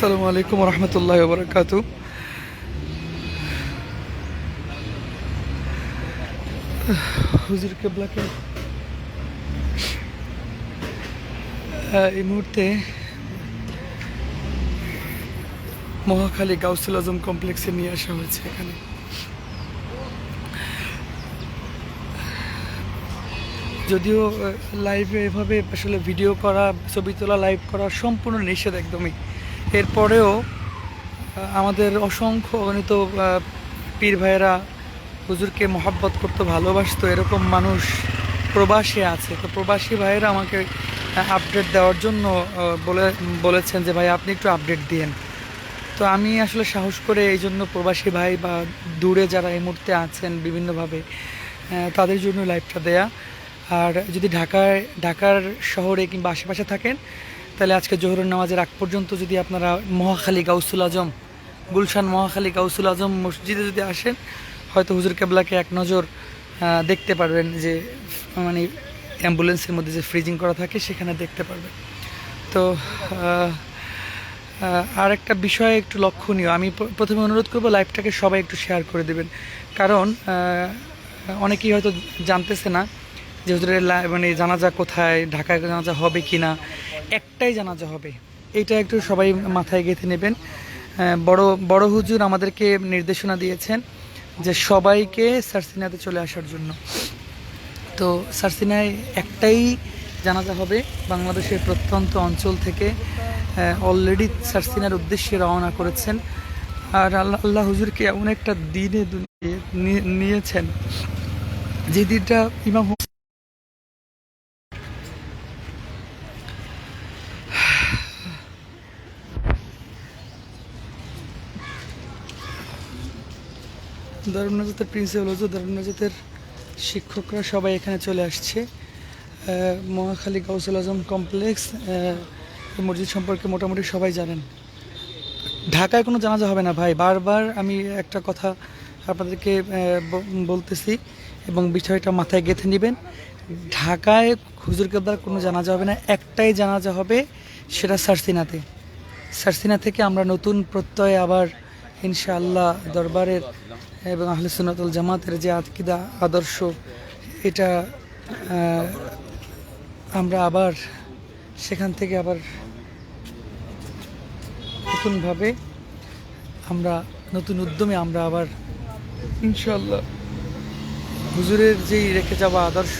আসসালামু আলাইকুম রহমতুল্লাহ বরকাত হুজুর কেবলাকে এই মুহূর্তে মহাখালী গাউসুল আজম কমপ্লেক্সে নিয়ে আসা হয়েছে এখানে। যদিও লাইভে এভাবে আসলে ভিডিও করা, ছবি তোলা লাইভ করা সম্পূর্ণ নিষেধ একদমই। এরপরেও আমাদের অসংখ্য অগণিত পীর ভাইয়েরা হুজুরকে মহাব্বত করতে, ভালোবাসতো, এরকম মানুষ প্রবাসী আছে। তো প্রবাসী ভাইয়েরা আমাকে আপডেট দেওয়ার জন্য বলে, বলেছেন যে, ভাই, আপনি একটু আপডেট দিয়েন। তো আমি আসলে সাহস করে এই জন্য প্রবাসী ভাই বা দূরে যারা এই মুহূর্তে আছেন বিভিন্নভাবে তাদের জন্য লাইভটা দেয়া। আর যদি ঢাকায়, ঢাকার শহরে কিংবা আশেপাশে থাকেন তাহলে আজকে জোহরের নামাজের আগ পর্যন্ত যদি আপনারা মহাখালী গাউসুল আজম, গুলশান মহাখালী গাউসুল আজম মসজিদে যদি আসেন, হয়তো হুজুর কেবলাকে এক নজর দেখতে পারবেন যে মানে অ্যাম্বুলেন্সের মধ্যে যে ফ্রিজিং করা থাকে সেখানে দেখতে পারবেন। তো আর একটা বিষয় একটু লক্ষণীয়। আমি প্রথমে অনুরোধ করব লাইভটাকে সবাই একটু শেয়ার করে দেবেন। কারণ অনেকেই হয়তো জানতেছে না যে হুজুরের মানে জানাজা কোথায় ঢাকায় জানাজা হবে কি না একটাই জানাজা হবে। এটা একটু সবাই মাথায় গেঁথে নেবেন। বড় বড় হুজুর আমাদেরকে নির্দেশনা দিয়েছেন যে সবাইকে সার্সিনাতে চলে আসার জন্য। তো সার্সিনায় একটাই জানাজা হবে বাংলাদেশের প্রত্যন্ত অঞ্চল থেকে অলরেডি সার্সিনার উদ্দেশ্যে রওনা করেছেন। আর আল্লাহ আল্লাহ হুজুরকে এমন একটা দিনে নিয়ে- নিয়েছেন, যে দিনটা ইমাম নাজাতের প্রিন্সিপাল হুজুর দারুণ নাজাতের শিক্ষকরা সবাই এখানে চলে আসছে। মহাখালী গাউসুল আজম কমপ্লেক্স মসজিদ সম্পর্কে মোটামুটি সবাই জানেন। ঢাকায় কোনো জানাজা হবে না ভাই। বারবার আমি একটা কথা আপনাদেরকে বলতেছি এবং বিষয়টা মাথায় গেঁথে নেবেন। ঢাকায় হুজুর কেবলার কোনো জানাজা হবে না। একটাই জানাজা হবে সেটা সারসিনাতে। সারসিনা থেকে আমরা নতুন প্রত্যয়ে আবার ইনশাআল্লাহ দরবারের এবং আহলে সুন্নাতুল জামাতের যে আকিদা, আদর্শ, এটা আমরা আবার সেখান থেকে আবার নতুনভাবে আমরা, নতুন উদ্যমে আমরা আবার ইনশাল্লাহ হুজুরের যেই রেখে যাওয়া আদর্শ,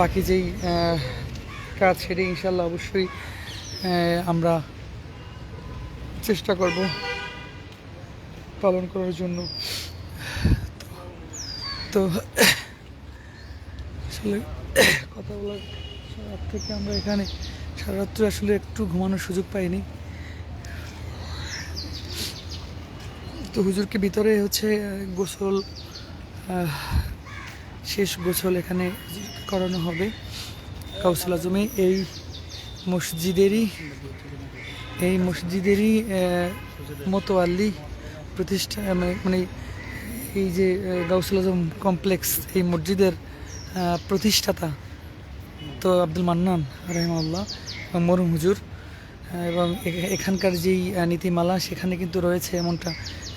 বাকি যেই কাজ সেটি ইনশাল্লাহ অবশ্যই আমরা চেষ্টা করব। পালন করার জন্য। তো আসলে কথা বলার রাত থেকে আমরা এখানে সারা রাত্রে আসলে একটু ঘুমানোর সুযোগ পাইনি। তো হুজুরকে ভিতরে হচ্ছে গোসল শেষ গোসল এখানে করানো হবে। কাউসুল আজমে, এই মসজিদেরই এই মসজিদেরই মোতোয়াল্লি প্রতিষ্ঠা, মানে- মানে এই যে গাউসুল আজম কমপ্লেক্স এই মসজিদের প্রতিষ্ঠাতা তো আব্দুল মান্নান রহমাল্লাহ এবং মরুম হুজুর এবং এখানকার যেই নীতিমালা, সেখানে কিন্তু রয়েছে এমনটা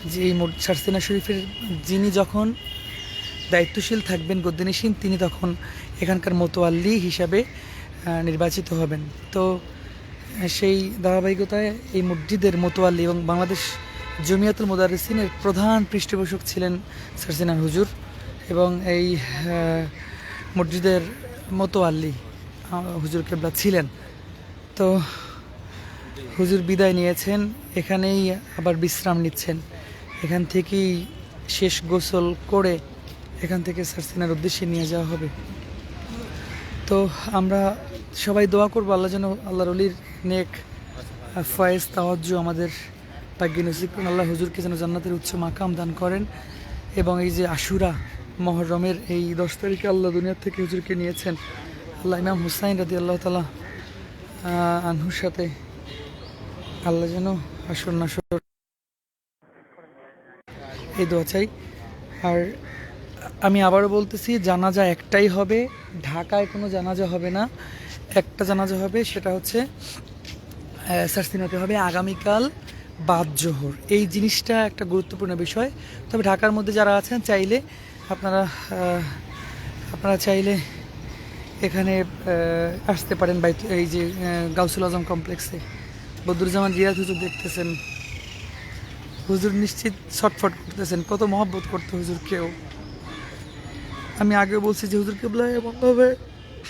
যে এই সারসিনা শরীফের যিনি যখন দায়িত্বশীল থাকবেন গদ্দিনিসীন তিনি তখন এখানকার মোতোয়াল্লি হিসাবে নির্বাচিত হবেন। তো, সেই ধারাবাহিকতায় এই মসজিদের মোতোয়াল্লি এবং বাংলাদেশ জমিয়াতুল মুদারিসিনের প্রধান পৃষ্ঠপোষক ছিলেন সারসিনার হুজুর এবং এই মসজিদের মোতোয়াল্লি আহ, হুজুর কেবলা ছিলেন। তো হুজুর বিদায় নিয়েছেন এখানেই আবার বিশ্রাম নিচ্ছেন। এখান থেকেই শেষ গোসল করে এখান থেকে সারসিনার উদ্দেশ্যে নিয়ে যাওয়া হবে। তো আমরা সবাই দোয়া করব আল্লাহ যেন আল্লাহর অলির নেক ফয়েজ তাওয়াজ্জু আমাদের ভাগ্যে নসিব আল্লাহ হুজুরকে যেন জান্নাতের উচ্চ মাকাম দান করেন এবং এই যে আশুরা মহরমের এই দশ তারিখে আল্লাহ দুনিয়ার থেকে হুজুরকে নিয়েছেন। আল্লাহ ইমাম হুসাইন রাদি আল্লাহ তালা আনহুর সাথে আল্লাহ যেন আসর নাসর এই দোয়া চাই। আর আমি আবারও বলতেছি, জানাজা একটাই হবে, ঢাকায় কোনো জানাজা হবে না। একটা জানাজা হবে, সেটা হচ্ছে সার্চিন হতে হবে আগামীকাল বাদ জোহর এই জিনিসটা একটা গুরুত্বপূর্ণ বিষয়। তবে ঢাকার মধ্যে যারা আছেন, চাইলে আপনারা আপনারা চাইলে এখানে আসতে পারেন বাই এই যে গাউসুল আজম কমপ্লেক্সে। বদরুজ্জামান রিয়াজ হুজুর দেখতেছেন। হুজুর নিশ্চিত ছটফট করতেছেন। কত মহব্বত করতে হুজুরকেও। আমি আগেও বলছি যে, হুজুর কেবলা এমনভাবে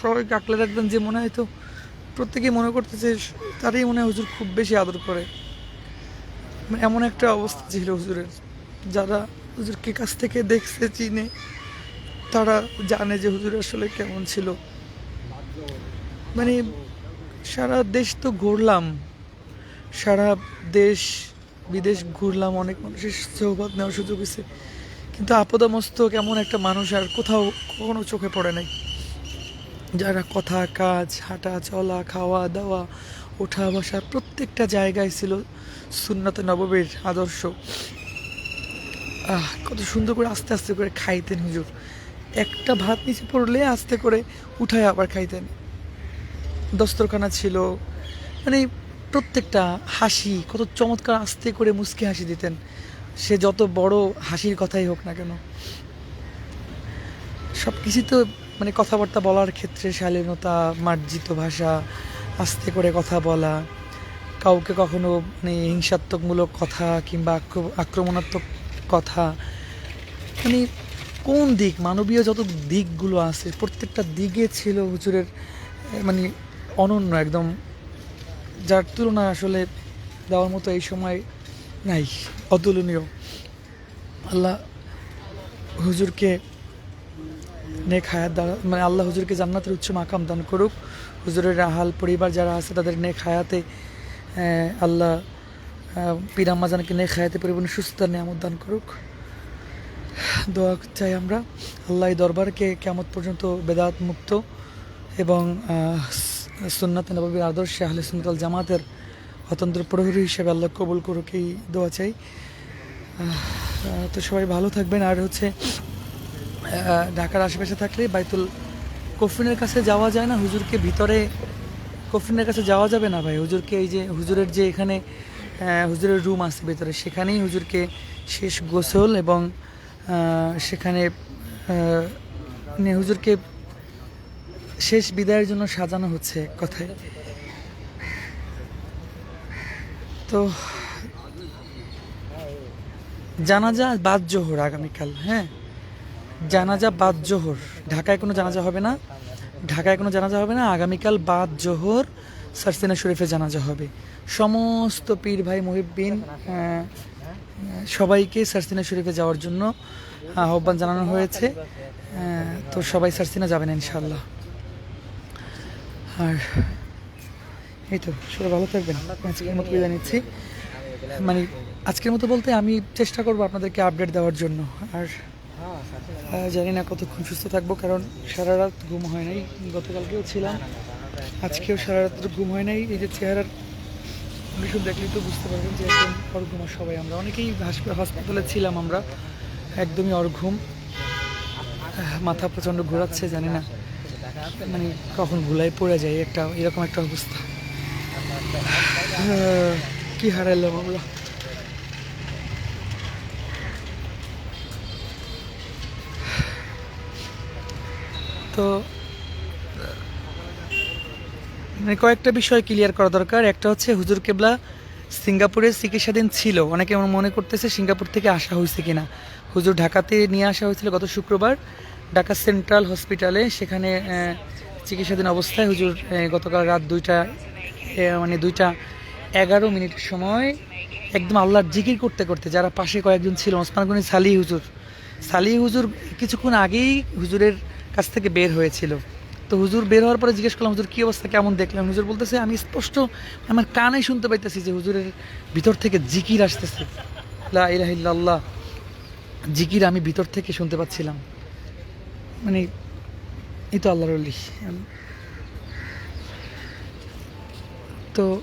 সবাইকে আঁকলে রাখবেন যে মনে হয় তো। প্রত্যেকেই মনে করতেছে, তারই মনে হয় হুজুর খুব বেশি আদর করে। এমন একটা অবস্থা ছিল হুজুরের। যারা হুজুরকে কাছ থেকে দেখছে, চিনে, তারা জানে যে হুজুর আসলে কেমন ছিল। মানে সারা দেশ তো ঘুরলাম। সারা দেশ, বিদেশ ঘুরলাম, অনেক মানুষের সৌভাত নেওয়ার সুযোগ হয়েছে। কিন্তু আপদামস্তক এমন একটা মানুষ আর কোথাও কখনো চোখে পড়ে নাই। যারা কথা, কাজ, হাঁটা, চলা, খাওয়া, দাওয়া, ওঠা, বসা প্রত্যেকটা জায়গায় ছিল সুন্নতে নববীর আদর্শ। আহ, কত সুন্দর করে আস্তে আস্তে করে খাইতেন হুজুর। একটা ভাত নিচে পড়লে আস্তে করে উঠায় আবার খাইতেন। দস্তরখানা ছিল। মানে প্রত্যেকটা হাসি, কত চমৎকার আস্তে করে মুচকি হাসি দিতেন। সে যত বড় হাসির কথাই হোক না কেন। সব কিছু তো মানে কথাবার্তা বলার ক্ষেত্রে শালীনতা, মার্জিত ভাষা, আস্তে করে কথা বলা, কাউকে কখনো মানে হিংসাত্মকমূলক কথা কিংবা আক্র- আক্রমণাত্মক কথা মানে কোন দিক, মানবীয় যত দিকগুলো আছে, প্রত্যেকটা দিকে ছিল হুজুরের মানে অনন্য একদম। যার তুলনা আসলে দেওয়ার মতো এই সময় নাই, অতুলনীয়। আল্লাহ হুজুরকে নেক হায়াত মানে আল্লাহ হুজুরকে জান্নাতের উচ্চ মাকাম দান করুক। হুজুরের আহাল পরিবার যারা আছে, তাদের নেক হায়াতে আল্লাহ পীর নেক হায়াতে পরিপূর্ণ সুস্থ নিয়ামত দান করুক। দোয়া চাই আমরা, আল্লাহ দরবারকে কেমন পর্যন্ত বেদাত মুক্ত এবং সুন্নাত নবীর আদর্শে আহলে সুন্নাত জামাতের অতন্ত্র প্রহরী হিসেবে আল্লাহ কবুল করুক, এই দোয়া চাই। তো সবাই ভালো থাকবেন। আর হচ্ছে ঢাকার আশেপাশে থাকলে বাইতুল কফিনের কাছে যাওয়া যায় না? হুজুরকে ভিতরে কফিনের কাছে যাওয়া যাবে না ভাই? হুজুরকে এই যে হুজুরের যে এখানে হুজুরের রুম আছে ভিতরে, সেখানেই হুজুরকে শেষ গোসল এবং সেখানে হুজুরকে শেষ বিদায়ের জন্য সাজানো হচ্ছে কথায়। তো জানাজা বাদ জোহর আগামীকাল হ্যাঁ? জানাজা বাদ জোহর। ঢাকায় কোনো জানাজা হবে না। ঢাকায় কোনো জানাজা হবে না। আগামীকাল বাদ জোহর সারসিনা শরীফে জানাজা হবে। সমস্ত পীর ভাই মহিবিন সবাইকে সারসিনা শরীফে যাওয়ার জন্য আহ্বান জানানো হয়েছে। তো সবাই সারসিনা যাবেন ইনশাল্লাহ আর এই তো, সবাই ভালো থাকবেন। আজকের মতো নিচ্ছি। মানে আজকের মতো বলতে আমি চেষ্টা করব আপনাদেরকে আপডেট দেওয়ার জন্য। আর জানি না কতক্ষণ সুস্থ থাকব, কারণ সারা রাত ঘুম হয় নাই। গতকালকেও ছিলাম, আজকেও সারা রাত ঘুম হয় নাই। এই যে চেহারার বিষয় দেখলেই তো বুঝতে পারবেন যে একদম অর্ঘুম সবাই আমরা। অনেকেই হাসপাতাল ছিলাম আমরা, একদমই অর্ঘুম মাথা প্রচণ্ড ঘোরাচ্ছে, জানি না মানে কখন ভুলাই পড়ে যায় একটা এরকম একটা অবস্থা। কি হারাইলাম আমরা? তো মানে কয়েকটা বিষয় ক্লিয়ার করা দরকার। একটা হচ্ছে হুজুর কেবলা সিঙ্গাপুরে চিকিৎসাধীন ছিল। অনেকে মনে করতেছে সিঙ্গাপুর থেকে আসা হয়েছে কিনা। হুজুর ঢাকাতে নিয়ে আসা হয়েছিল গত শুক্রবার। ঢাকা সেন্ট্রাল হসপিটালে সেখানে চিকিৎসাধীন অবস্থায় হুজুর গতকাল রাত দুইটা মানে দুইটা এগারো মিনিটের সময় একদম আল্লাহর জিকির করতে করতে যারা পাশে কয়েকজন ছিল, ওসমান গনি সালি হুজুর। সালি হুজুর কিছুক্ষণ আগেই হুজুরের কাছ থেকে বের হয়েছিল। তো হুজুর বের হওয়ার পরে জিজ্ঞেস করলাম, হুজুর, কী অবস্থা? কেমন দেখলাম হুজুর বলতেছে, আমি স্পষ্ট, আমার কানে শুনতে পাইতেছি যে হুজুরের ভিতর থেকে জিকির আসতেছে। লা ইলাহা জিকির আমি ভিতর থেকে শুনতে পাচ্ছিলাম। মানে এই তো আল্লাহর তো,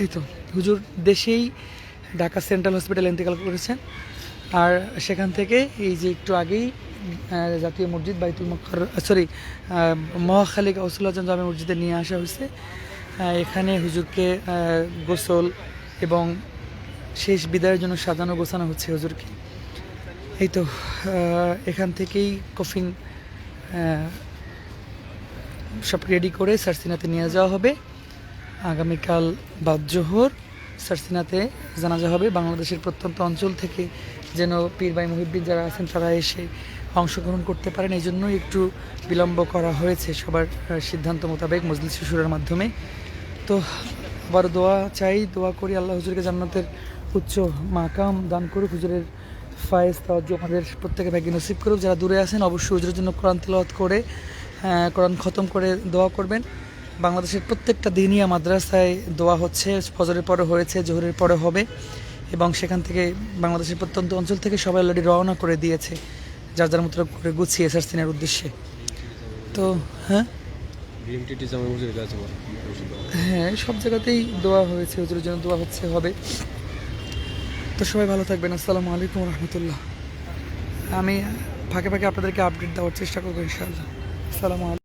এই তো, হুজুর দেশেই ঢাকা সেন্ট্রাল হসপিটাল ইন্তেকাল করেছেন। আর সেখান থেকে এই যে একটু আগেই জাতীয় মসজিদ বাইতুল মক্কার সরি মহাখালী গাউসুল আজম জামে মসজিদে নিয়ে আসা হয়েছে। এখানে হুজুরকে গোসল এবং শেষ বিদায়ের জন্য সাজানো গোছানো হচ্ছে হুজুরকে। এই তো এখান থেকেই কফিন সব রেডি করে সারসিনাতে নিয়ে যাওয়া হবে। আগামীকাল বাদ জোহর, সারসিনাতে জানাজা হবে বাংলাদেশের প্রত্যন্ত অঞ্চল থেকে। যেন পীর ভাই মহিউদ্দিন যারা আছেন তারা এসে অংশগ্রহণ করতে পারেন। এই জন্যই একটু বিলম্ব করা হয়েছে সবার সিদ্ধান্ত মোতাবেক মজলিস শিশুরের মাধ্যমে। তো আবার দোয়া চাই, দোয়া করি আল্লাহ হুজুরকে জান্নাতের উচ্চ মাকাম দান করুক, হুজুরের ফায়েজ তাওয়াজ্জু আমাদের প্রত্যেকে ভাগ্য নসিব করুক। যারা দূরে আছেন অবশ্যই হুজুরের জন্য কোরআন তেলাওয়াত করে কোরআন খতম করে দোয়া করবেন। বাংলাদেশের প্রত্যেকটা দিনিয়া মাদ্রাসায় দোয়া হচ্ছে, ফজরের পরে হয়েছে, জোহরের পরে হবে। এবং সেখান থেকে বাংলাদেশের প্রত্যন্ত অঞ্চল থেকে সবাই অলরেডি রওনা করে দিয়েছে যার যার মতো করে গুছিয়ে সার্সিনের উদ্দেশ্যে। তো হ্যাঁ? হ্যাঁ সব জায়গাতেই দোয়া হয়েছে হুজুরের জন্য দোয়া হচ্ছে হবে। তো সবাই ভালো থাকবেন আসসালামু আলাইকুম রহমতুল্লাহ। আমি ফাঁকে ফাঁকে আপনাদেরকে আপডেট দেওয়ার চেষ্টা করব ইনশাআল্লাহ। আসসালামু আলাইকুম।